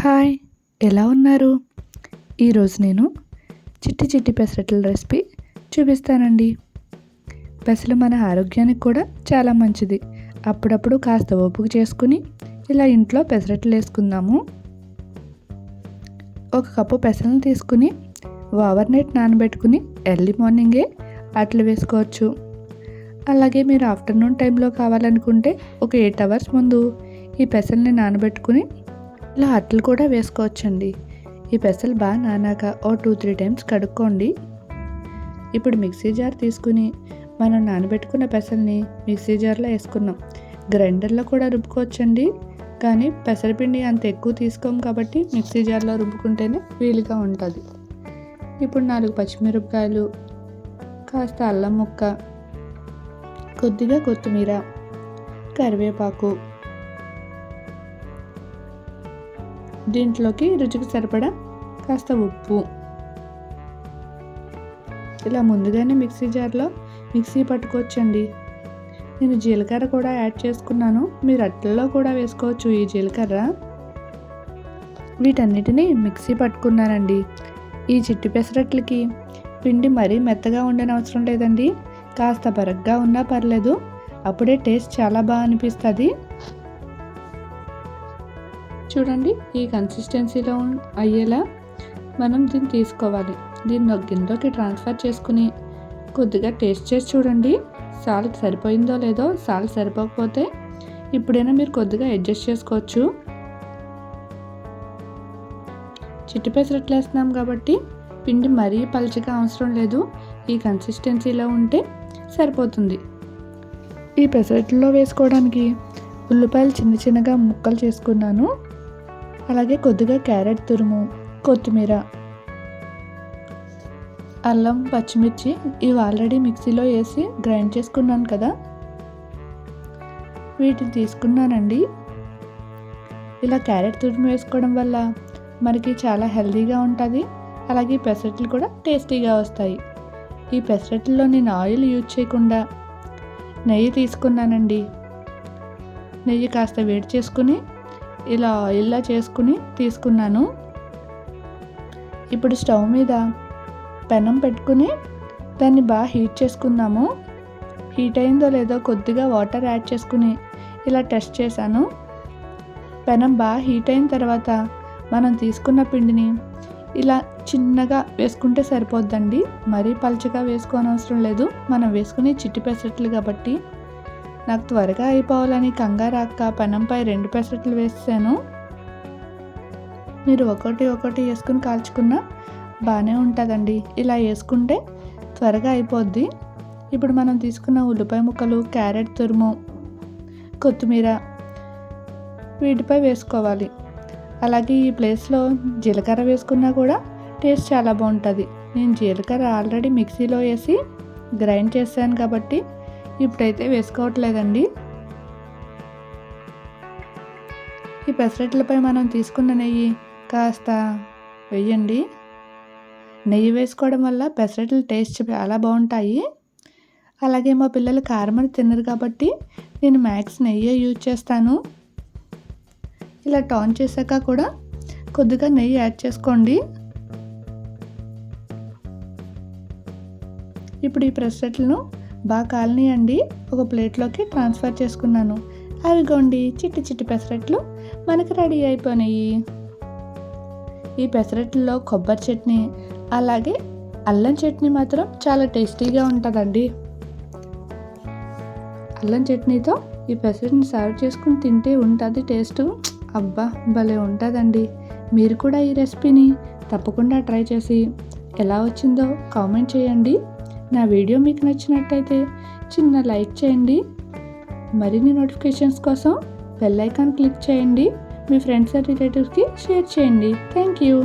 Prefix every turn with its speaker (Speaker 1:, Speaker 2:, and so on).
Speaker 1: Hi ఎలా ఉన్నారు? ఈరోజు నేను చిట్టి చిట్టి పెసరట్ల రెసిపీ చూపిస్తానండి. పెసలు మన ఆరోగ్యానికి కూడా చాలా మంచిది. అప్పుడప్పుడు కాస్త ఓపిక చేసుకుని ఇలా ఇంట్లో పెసరట్లు వేసుకుందాము. ఒక కప్పు పెసలను తీసుకుని ఓవర్ నైట్ నానబెట్టుకుని ఎర్లీ మార్నింగే అట్లు వేసుకోవచ్చు. అలాగే మీరు ఆఫ్టర్నూన్ టైంలో కావాలనుకుంటే ఒక ఎయిట్ అవర్స్ ముందు ఈ పెసల్ని నానబెట్టుకుని ఇలా అట్లు కూడా వేసుకోవచ్చండి. ఈ పెసలు బాగా నానాక ఓ టూ త్రీ టైమ్స్ కడుక్కోండి. ఇప్పుడు మిక్సీ జార్ తీసుకుని మనం నానబెట్టుకున్న పెసల్ని మిక్సీ జార్లో వేసుకున్నాం. గ్రైండర్లో కూడా రుబ్బుకోవచ్చండి. కానీ పెసరపిండి అంత ఎక్కువ తీసుకోం కాబట్టి మిక్సీ జార్లో రుబ్బుకుంటేనే వీలుగా ఉంటుంది. ఇప్పుడు నాలుగు పచ్చిమిరపకాయలు కాస్త అల్లం ముక్క కొద్దిగా కొత్తిమీర కరివేపాకు దీంట్లోకి రుచికి సరిపడా కాస్త ఉప్పు. ఇలా ముందుగానే మిక్సీ జార్లో మిక్సీ పట్టుకోవచ్చండి. నేను జీలకర్ర కూడా యాడ్ చేసుకున్నాను. మీరు అట్లలో కూడా వేసుకోవచ్చు ఈ జీలకర్ర. వీటన్నిటినీ మిక్సీ పట్టుకున్నానండి ఈ చిట్టి పెసరట్లకి పిండి మరీ మెత్తగా ఉండనవసరం లేదండి. కాస్త బరగ్గా ఉన్నా పర్లేదు. అప్పుడే టేస్ట్ చాలా బాగా అనిపిస్తుంది. చూడండి ఈ కన్సిస్టెన్సీలో అయ్యేలా మనం దీన్ని తీసుకోవాలి. దీన్ని ఒక గిన్నెలోకి ట్రాన్స్ఫర్ చేసుకుని కొద్దిగా టేస్ట్ చేసి చూడండి. సాల్ట్ సరిపోయిందో లేదో సాల్ట్ సరిపోకపోతే ఇప్పుడైనా మీరు కొద్దిగా అడ్జస్ట్ చేసుకోవచ్చు. చిట్టి పెసరట్లు వేస్తున్నాం కాబట్టి పిండి మరీ పలుచగా అవసరం లేదు. ఈ కన్సిస్టెన్సీలో ఉంటే సరిపోతుంది. ఈ పెసరట్లో వేసుకోవడానికి ఉల్లిపాయలు చిన్న చిన్నగా ముక్కలు చేసుకున్నాను. అలాగే కొద్దిగా క్యారెట్ తురుము కొత్తిమీర అల్లం పచ్చిమిర్చి ఇవి ఆల్రెడీ మిక్సీలో వేసి గ్రైండ్ చేసుకున్నాను కదా. వీటిని తీసుకున్నానండి. ఇలా క్యారెట్ తురుము వేసుకోవడం వల్ల మనకి చాలా హెల్తీగా ఉంటుంది. అలాగే పెసరట్లు కూడా టేస్టీగా వస్తాయి. ఈ పెసరట్లో నేను ఆయిల్ యూజ్ చేయకుండా నెయ్యి తీసుకున్నానండి. నెయ్యి కాస్త వేడి చేసుకుని ఇలా ఆయిల్లా చేసుకుని తీసుకున్నాను. ఇప్పుడు స్టవ్ మీద పెనం పెట్టుకుని దాన్ని బాగా హీట్ చేసుకుందాము. హీట్ అయిందో లేదో కొద్దిగా వాటర్ యాడ్ చేసుకుని ఇలా టెస్ట్ చేశాను. పెనం బాగా హీట్ అయిన తర్వాత మనం తీసుకున్న పిండిని ఇలా చిన్నగా వేసుకుంటే సరిపోద్దండి. మరీ పలుచగా వేసుకోనవసరం లేదు. మనం వేసుకుని చిట్టి పెసరట్లు కాబట్టి. నాకు త్వరగా అయిపోవాలని కంగారాక్క పెనంపై రెండు పెసరట్లు వేసాను మీరు ఒకటి ఒకటి వేసుకుని కాల్చుకున్న బాగానే ఉంటుందండి. ఇలా వేసుకుంటే త్వరగా అయిపోద్ది. ఇప్పుడు మనం తీసుకున్న ఉల్లిపాయ ముక్కలు క్యారెట్ తురుము కొత్తిమీర వీటిపై వేసుకోవాలి. అలాగే ఈ ప్లేస్లో జీలకర్ర వేసుకున్నా కూడా టేస్ట్ చాలా బాగుంటుంది. నేను జీలకర్ర ఆల్రెడీ మిక్సీలో వేసి గ్రైండ్ చేశాను కాబట్టి ఇప్పుడైతే వేసుకోవట్లేదండి. ఈ పెసరట్లపై మనం తీసుకున్న నెయ్యి కాస్త వేయండి. నెయ్యి వేసుకోవడం వల్ల పెసరట్లు టేస్ట్ చాలా బాగుంటాయి. అలాగే మా పిల్లలు కారమని తినరు కాబట్టి నేను మ్యాక్స్ నెయ్యి యూజ్ చేస్తాను. ఇలా టాన్ చేశాక కూడా కొద్దిగా నెయ్యి యాడ్ చేసుకోండి. ఇప్పుడు ఈ పెసరట్లను బాగా కాలనీయండి. ఒక ప్లేట్లోకి ట్రాన్స్ఫర్ చేసుకున్నాను. అవిగోండి చిట్టి చిట్టి పెసరట్లు మనకు రెడీ అయిపోయినాయి. ఈ పెసరట్లలో కొబ్బరి చట్నీ అలాగే అల్లం చట్నీ మాత్రం చాలా టేస్టీగా ఉంటుందండి. అల్లం చట్నీతో ఈ పెసరట్ని సర్వ్ చేసుకుని తింటే ఉంటుంది టేస్ట్. అబ్బా భలే ఉంటుందండి. మీరు కూడా ఈ రెసిపీని తప్పకుండా ట్రై చేసి ఎలా వచ్చిందో కామెంట్ చేయండి. నా వీడియో మీకు నచ్చినట్టయితే చిన్న లైక్ చేయండి. మరిన్ని నోటిఫికేషన్స్ కోసం బెల్ ఐకాన్ క్లిక్ చేయండి. మీ ఫ్రెండ్స్ అండ్ రిలేటివ్స్కి షేర్ చేయండి. Thank you.